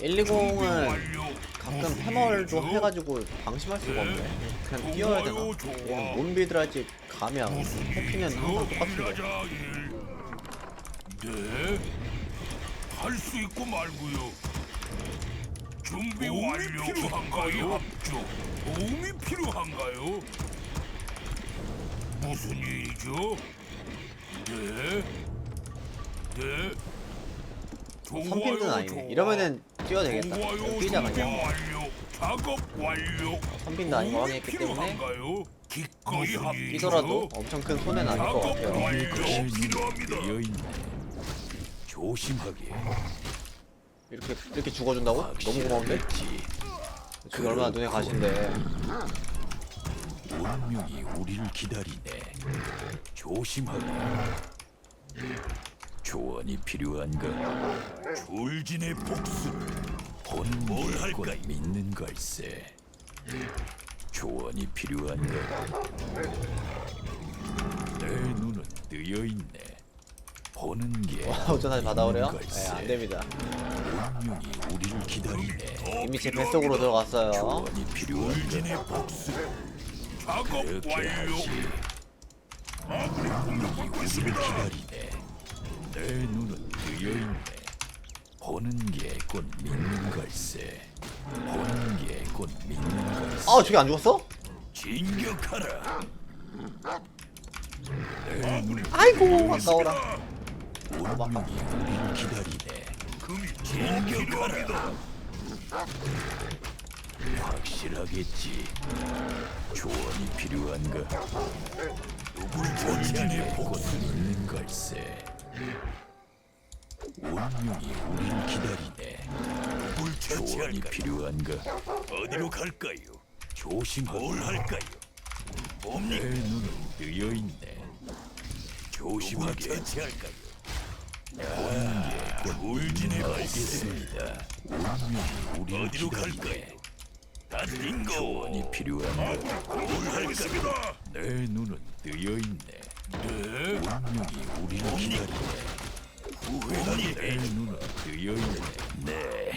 120은 가끔 패멀도 해가지고 방심할 수가 없네. 그냥 뛰어야 되나? 그냥 빌드를 감이 안 오네. 해피는 항상 똑같은데. 네. 할 수 있고 말고요. 준비 완료. 필요한가요? 합주. 도움이 필요한가요? 무슨 일이죠? 네. 네. 선필드는 좋아요, 아니네. 좋아. 이러면은 뛰어야 되겠다. 준비 그냥 완료. 작업 완료. 거 도움이 확인했기 때문에 필요한가요? 기꺼이. 뛰더라도 엄청 큰 손해는 아닐 것 작업 같아요. 완료. 필요합니다. 여인 조심하게 이렇게 이렇게 죽어준다고? 너무 고마운데? 지금 얼마나 눈에 가신데. 운명이 우리를 기다리네 조심하게 조언이 필요한가 졸진의 복수를 본뭘 할까 믿는 걸세 조언이 필요한가 내 눈은 뜨여 있네 보는 게 와, 운전하지 받아오래요? 네. 안 됩니다. 운명이 우리를 기다리네 이미 제 뱃속으로 들어갔어요. 조언이 필요한가 울진의 복수. 작업 완료. 운명이 우리를 기다리네 내 눈은 뜨여 있네 보는 게곧 믿는 걸세. 보는 게곧 믿는 걸세. 아, 저게 안 죽었어? 진격하라. 내 아이고, 아까워라. 운명이 우리를 기다리네. 금이 진격하라. 확실하겠지? 조언이 필요한가? 누굴 처치하네 곧 믿는 걸세 운명이 우리를 기다리네. 누굴 조언이 필요한가? 어디로 갈까요? 조심하게 뭘 할까요? 내 눈은 뜨여 있네. 조심하게. 처치할까요? 울진에 알겠습니다. 운명이 우리를 어디로 갈까요? 다딩고 조언이 필요한가? 뭘 할까요? 내 눈은 뜨여 있네 네 운명이 우리를 기다리네 후회하니 내 눈은 뜨여있네 네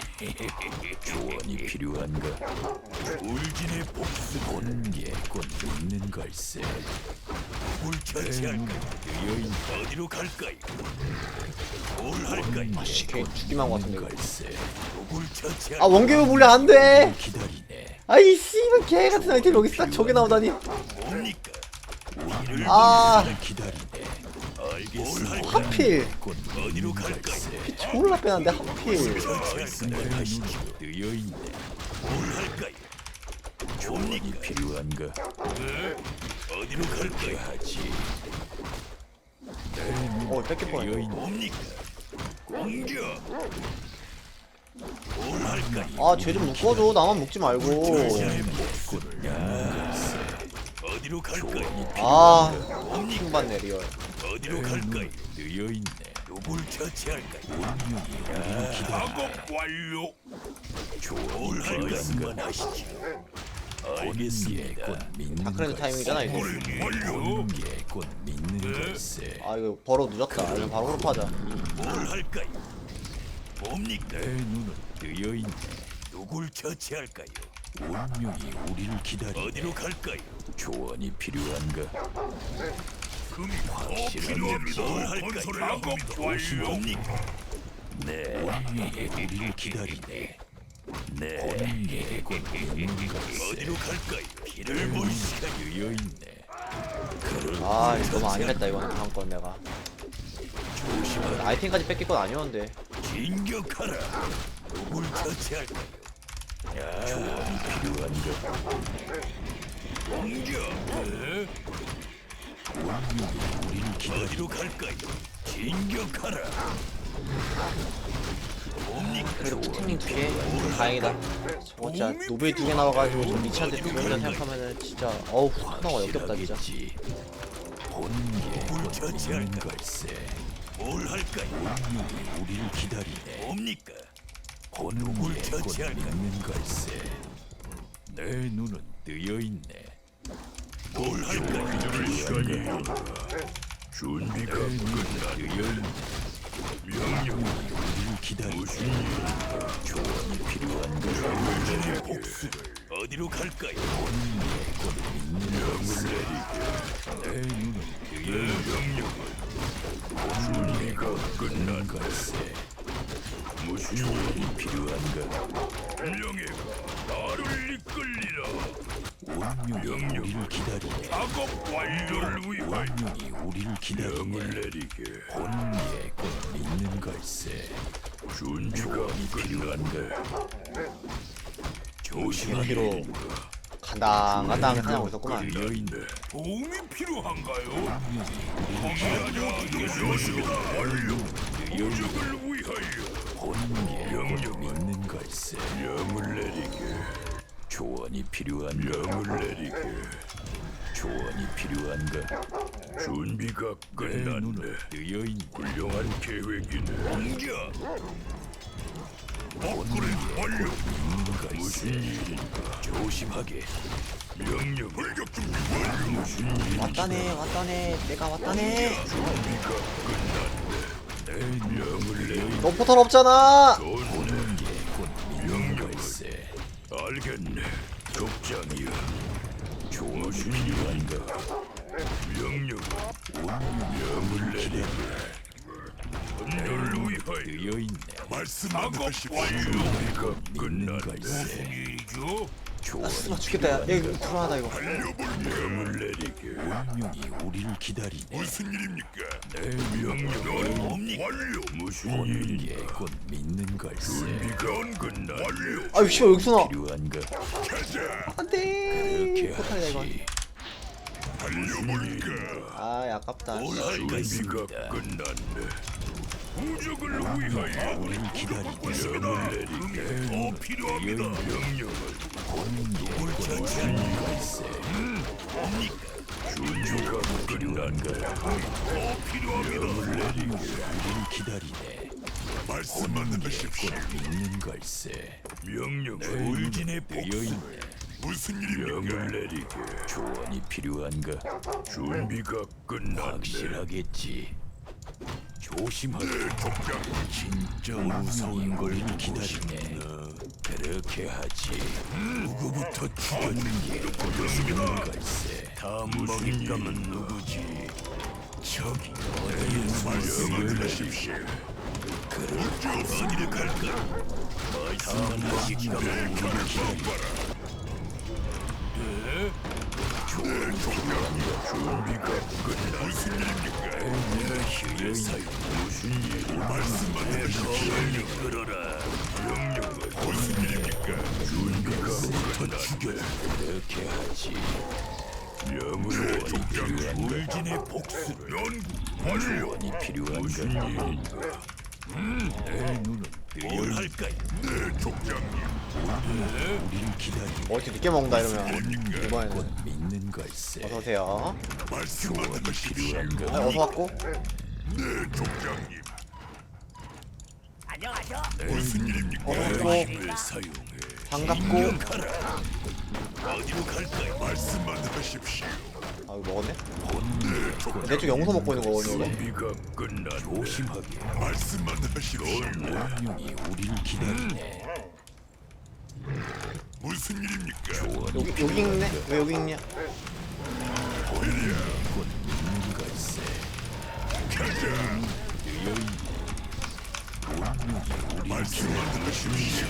조언이 필요한가 울진의 복수 보는 게곧 믿는 걸세 뭘 처치할까 뜨여있네 어디로 갈까요 뭘 할까요 걔 죽기만. 이거. 걸세 누굴 아, 원개부 물려 안 돼! 기다리네 아이, 씨발, 개 같은 아이템 여기 딱 저게 나오다니. 뭡니까 아. 하필. 갈까요 졸라 빼는데, 하필. 조언이 필요한가 네 어디로 갈까요 하지 어, 뺏길 뻔했네. 뭡니까 공격 뭘 할까요 아, 쟤 좀 묶어줘. 나만 묶지 말고. 어디로 갈까요 아, 킹받네, 리얼. 어디로 갈까요? 뜨여있네. 누굴 처치할까요? 운명이 우리를 기다려 작업 완료. 조언을 할까요 하시죠. 알겠습니다. 곧 믿는 다크랜드 타이밍이잖아, 이제. 보는 게곧 믿는 걸세 아, 이거 벌어 늦었다. 이거 바로 호흡하자. 뭘 할까요? 뭡니까? 내 눈은 뜨여 있네. 누굴 처치할까요? 운명이 우리를 기다리네. 어디로 갈까요? 조언이 필요한가 네네 아, 이거 너무 안일했다, 이거는. 다음 건 내가. 아이템까지 뺏길 건 아니었는데. 진격하라 누굴 처치할까요 야 조언이 필요한가 공격 네? 어디로 갈까요? 진격하라. 그래도 두 개? 다행이다. 저거 진짜 노벨 두 개 나와가지고 저 미치한테 죽는다 생각하면은 진짜 어우 하나가 역겹다 진짜. 게곧 믿는 걸세. 뭘 할까요? 우리를 기다리네. 뭡니까? 게곧 믿는 걸세. 내 눈은 뜨여있네 뭘 할까요 준비가 뜨여있네 명령이 우리를 기다리네 조언이 우리의 복수를 어디로 갈까요? 명을 내리게 내 명령을 준비가 끝난 걸세 무슨 일이 필요한가 명예가 나를. 운명이 우리를 기다리네 작업 완료를 위하여 운명이 우리를 기다리네 내리게. 본게 곧 믿는 걸세. 준비가 필요한가? 조심하게 뒤로. 간당 간당하게 사냥하고 있었구만. 열려있네 도움이 필요한가요? 열려 위하여. 본게 곧 믿는 걸세. 명을 내리게 조언이 필요한 명을 내리게. 조언이 필요한가? 준비가 끝났네. 뜨여있네. 훌륭한 계획이네. 공격 업그레이드 완료. 무슨 일인가? 조심하게. 명령 불격 준비 완료 무슨 일 왔다네 왔다네. 내가 왔다네. 준비가 끝났네. 내 명을 내리게 너 포탈 없잖아 알겠네. 족장이야. 무슨 일인가 명령 운명을 내리게 널 위하여 뜨여있네. 말씀만 하십시오. 준비가 무슨 끝났네 일이죠? 아 스마 죽겠다 야 이거 불안하다 이거 명을 내리게 운명이 우리를 기다리네 무슨 일입니까? 내 명령은 뭡니까? 완료. 무슨 보는 게곧 믿는 걸세 준비가 끝났 완료. 아유 씨발 여기서 나 필요한가 가자. 안돼 포탈이다 이거 하지 달려볼까? 아 아깝다 준비가 끝났네. 부적을 위하여 우리를 기다리네 명을 내리게 더 필요합니다. 명령을 보는 게곧 믿는 걸세 준비가 끝난가? 더 필요합니다. 우리를 기다리네 말씀만 하십시오. 믿는 걸세 명령 울진의 복수. 무슨 일입니까? 명을 내리게. 조언이 필요한가 준비가 끝났네. 확실하겠지 조심하게 족장 진짜 무서운 걸 기다리네 그렇게 하지 누구부터 죽였는 게 믿는 걸세 다음 먹잇감은 누구지? 저기 어디에 말씀을 하십시오. 그렇게 어디를 갈까? 다음 먹잇감은 누구지? 일입니까? 준비가 끝났 죽여라. 그렇게 하지 명을 족장 울진의 복수를 연구 완료. 조언이 필요한가 무슨 일인가? 내 눈은 뭘 할까요? 네, 족장님. 우리를 기다리네 어 이렇게 늦게 먹는다 이러면 이번에는 믿는 걸세 어서 오세요 말씀만 하십시오. 필요한가 아 어서 왔고 네, 족장님. 안녕하셔. 무슨 일입니까? 어서 사용해. 반갑고. 어디로 갈까요? 말씀만 하십시오. 아 이거 먹었네. 내쪽 영소 먹고 있는 거거든요 이거 준비가 끝난 조심하게 말씀만 하십시오. 운명이 우리를 기다리네 무슨 일입니까? 여기 여기 있네 왜 여기 있냐 걸세 말씀만 하십시오.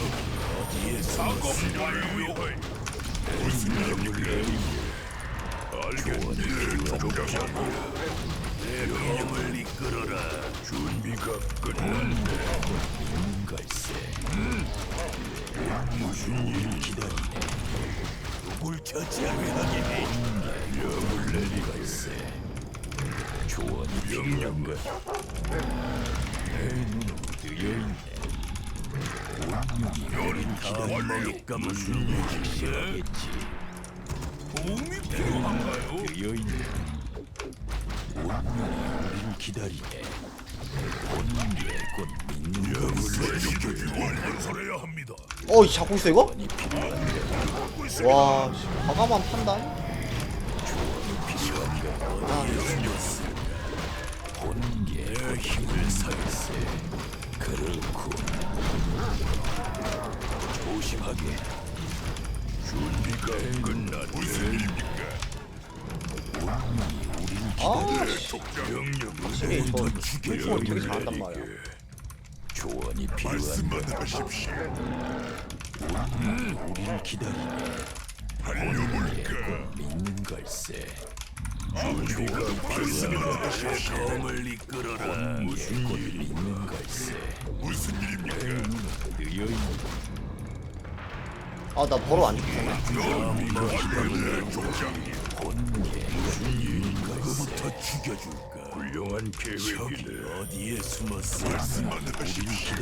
어디에 완료. 무 명령을 이끌어라. 준비가 끝났네. 걸세 무슨 일이 기다리네 누굴 처치하게 하겠니? 명을 내리 걸세 조언이 필요한가 내 우리를 기 완성해야 합니다. 어 이 잡고 있어 이거? 조언이 필요한가 와 씨, 과감한 판단 필요한가 아, 힘을 살세 그렇군 조심하게 준비가 끝났네. 무슨 일입니까? 아 씨. 명령 확실히 저 힐링을 되게 잘한단 말이야 조언이 필요한가? 말씀만 하십시오. 우리를 기다리네. 달려볼까? 믿는 걸세. 검을 이끌어라. 무슨 곧 일? 믿는 걸세. 무슨 일입니까? 아나 버로 안 일인가? 그부터 죽여줄까? 훌륭한 계획이네. 어디에 숨었어? 말씀만 하십시오.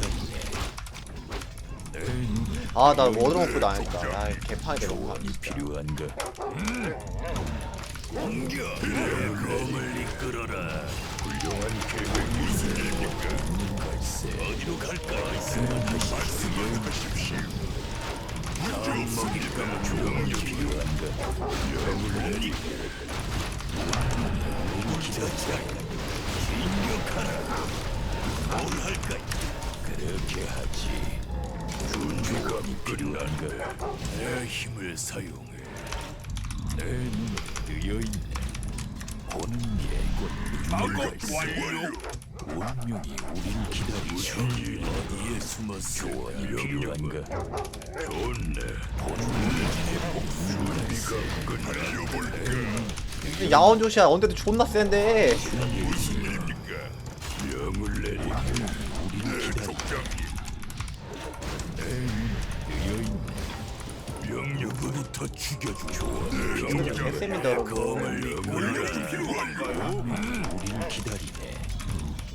내 눈에 아나 워드로 먹고 나니까 아 개판이 되고 필요한가? 공격! 검을 이끌어라. 훌륭한 계획 무슨 일입니까? 걸세. 어디로 갈까? 말씀만 하십시오. 다음 먹일까? 조언이 필요한가? 명을 내리게. 기다자. 진격하라. 뭘 할까? 그렇게 하지. 준비가 끝난가? 내 힘을 사용해. 내 뜨여 있네. 보는 믿는 걸세. 완료. 운명이 우리를 기다리고 일 어디에 숨었어? 필요한가? 좋네. 준비가 끝나려볼까? 근데 야원 조시야 언데도 존나 센데 무슨 일입니까? 명을 내리게. 우리를 기다리고 명령부터 죽여주죠. 근데 개쌤인데 여러분? 우리를 기다리네.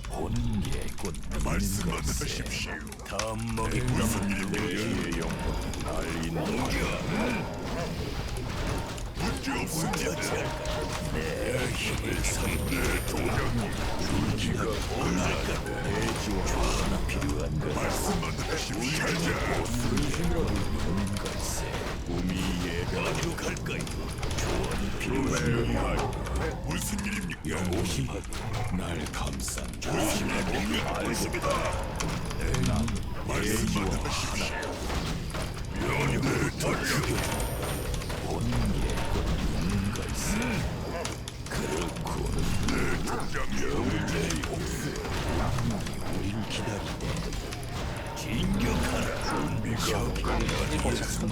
보는 게곧 믿는 말씀만 걸세. 하십시오. 다음 먹이 무슨 일입니까? 영혼 날린다. 문제 없습니다. 내 힘을 사용해 조장님. 준비가 원할까? 내 조언이 필요한가? 말씀만 하십시오. 믿는 걸세. 우미의 어디로 갈까요? 조언이 필요한가? 무슨 일입니까? 오심하게 날 감싼 조심하고 믿고 있습니다. 말씀만 하십시오. 명령부터 죽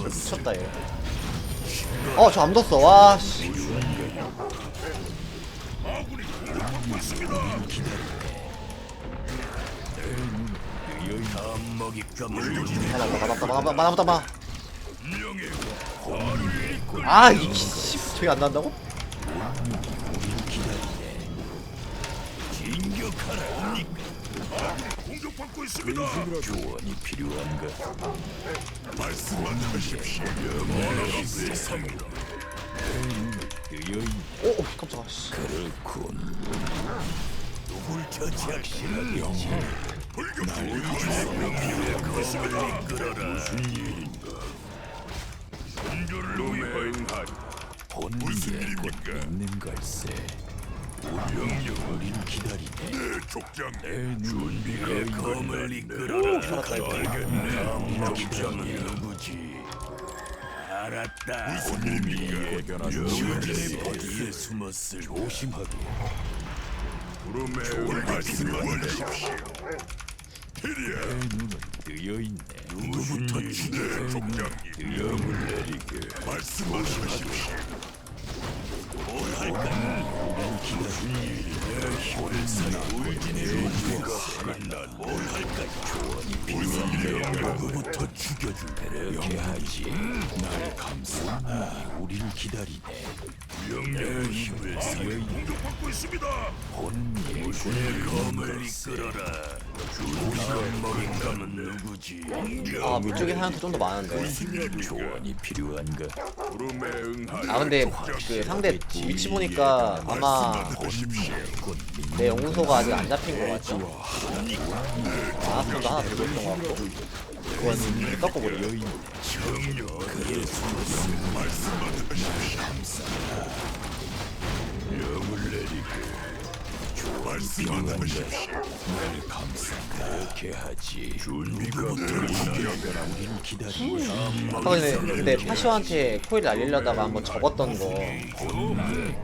미쳤다 얘 어저 안 뒀어 와씨 아군이 공격받고 있습니다. 다음 먹잇감을 유지해. 맞다 맞다 맞다 맞다 맞다 명예 화를 이끌 아 이게 씨 저게 안 난다고? 진격하라. 옵니까? 아군이 공격받고 있습니다. 조언이 필요한가? 말씀만 하십시오. 뜨여 있네. 오 오, 깜짝아 씨 그렇군. 누굴? 불격의 명령의 검을 이끌어라. 무슨 일인가? 보는 무슨 게곧 일입니까? 믿는 걸세. 명령 우리를 기다리네. 내 족장 내 준비의 검을 이끌어라. 알겠네. 족장은 누구지? 알았다. 무슨 일입니까? 명령의 어디에 숨었을 조심하게. 구름의 말씀을 하십시오. 내 눈은 뜨여 있네. 누구부터 죽여 족장님 명을 내리게 말씀하십시오. 뭘 할까? 부터 죽여줄 그렇게 하지. 날 감싸. 우리를 기다리네. 명령의 힘을 사용 있습니다. 보는 믿는 검을. 이끌어라. 준비가 먹인 감은 누구지? 아 위쪽에 사람도 좀더 많은데? 조언이 필요한가? 구름에. 아 근데 그 상대 위치 보니까 아마 말씀하십시오. 내 영소가 아직 안 잡힌 거 같죠? 아스도 하나 들고 있던 거 같고 그건 꺾어버려 정령 그의 숨었음 말씀만 하십시오. 명을 내리게 말씀만 하십시오. 날 감싸 그렇게 하지. 준비가 이겨라 우린 기다리고 전에 근데 파시오한테 코일 날리려다가 한번 접었던 거.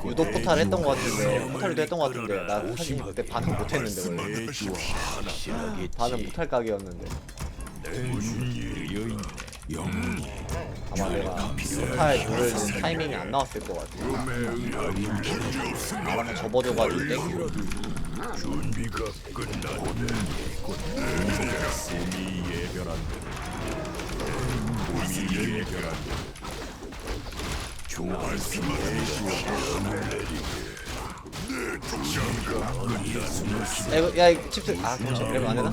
유독 포탈 했던 거 같은데 포탈도 했던 거 같은데 나 사실 그때 반응 못했는데 원래. 확실하겠지 반응 못할 각이었는데. 무슨 일이여 영웅이 아마 내가 포탈 누르는 타이밍이 안 나왔을 것 같아 나랑 접어줘가지고 땡기고 준비가 끝났네. 이 예별한 무슨 일입니까? 말씀만 하십시오. 네, 준비가 끝났네. 야 이거 야 이거 칩스 아 그래도 안 되나?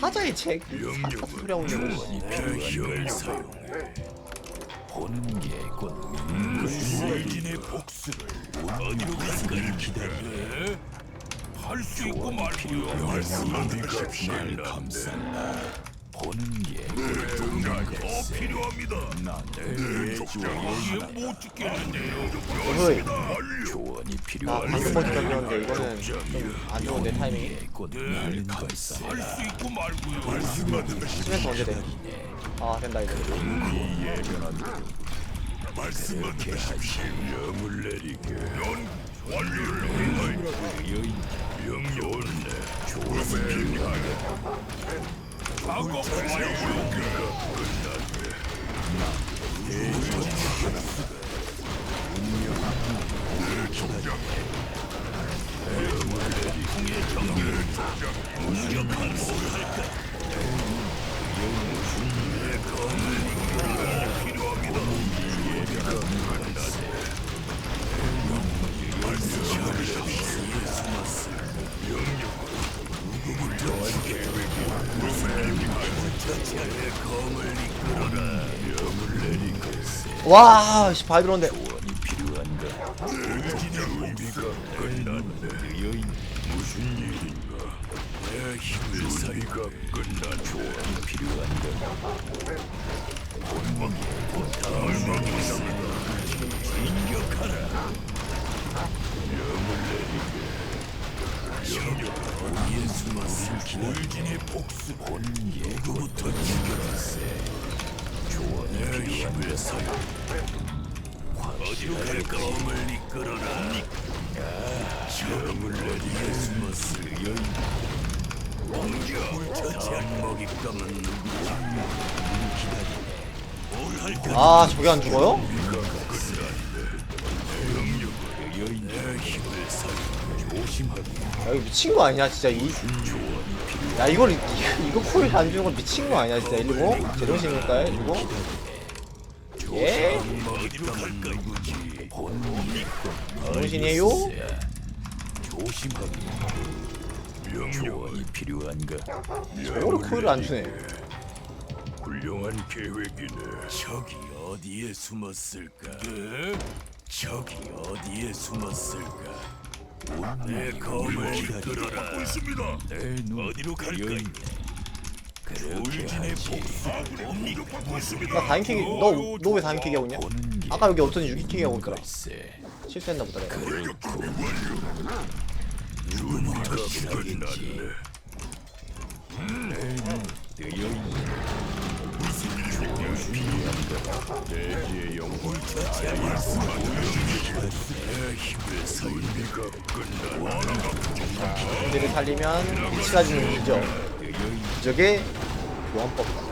사자의 책 같은 소리 하고 있는 거 힘을 사용. 보는 게곧 믿는 것이지 일진의 복수를 어디로 갈까요? 기다려. 할수 있고 말고요. 하십시오. 날 감싼다 보는 게 더 필요합니다. 난내 이해 못 듣겠는데요. 어허이 조언이 나 필요할 방금 버튼 던졌는데 이거는 좀안 좋은데 타이밍이 곧날 감싸 할수 있고 말고요. 말씀만 하십시오. 시멘트 언제 돼? 아 된다 이제 이 예별한 말씀만 하십시오. 명을 내리게. 명령을 내. 무 슨 일인가? 작업 완료. 끝났네. 이가 끝난 조언이 필요한가 울진의 복수 보는 게곧 부터 죽여라세. 조언이 내 힘을 사이. 어디로 갈까? 검을 이끌어라. 정을 내리게 숨었을 여인. 공격. 처치한 먹잇감은 누구지? 뭘 할까? 아, 저게 안 죽어요? 내 힘을 사이. 야, 이거 미친 거 아니야, 진짜 이. 야, 이걸 이- 이거 코일 안 주는 건 미친 거 아니야, 진짜 일고? 제정신일까요, 일고? 예? 명령을 조언이 필요한가 저거를 코일을 안 주네. 훌륭한 계획이네. 적이 어디에 숨었을까? 네? 적이 어디에 숨었을까? 내 검을 이끌어라. 있습니다. 내눈 어디로 갈까? 여인 그렇게 울진의 하지 복수. 못 받고 있습니다. 나 다인킥이, 너, 너 왜 다인킥이 하고 있냐? 아까 여기 없더니 6킥이 하고 있더라. 실수했나 보다, 내가. 준비가 끝났네. 문제를 살리면 위치가 주는 기적. 기적의 교환법이다.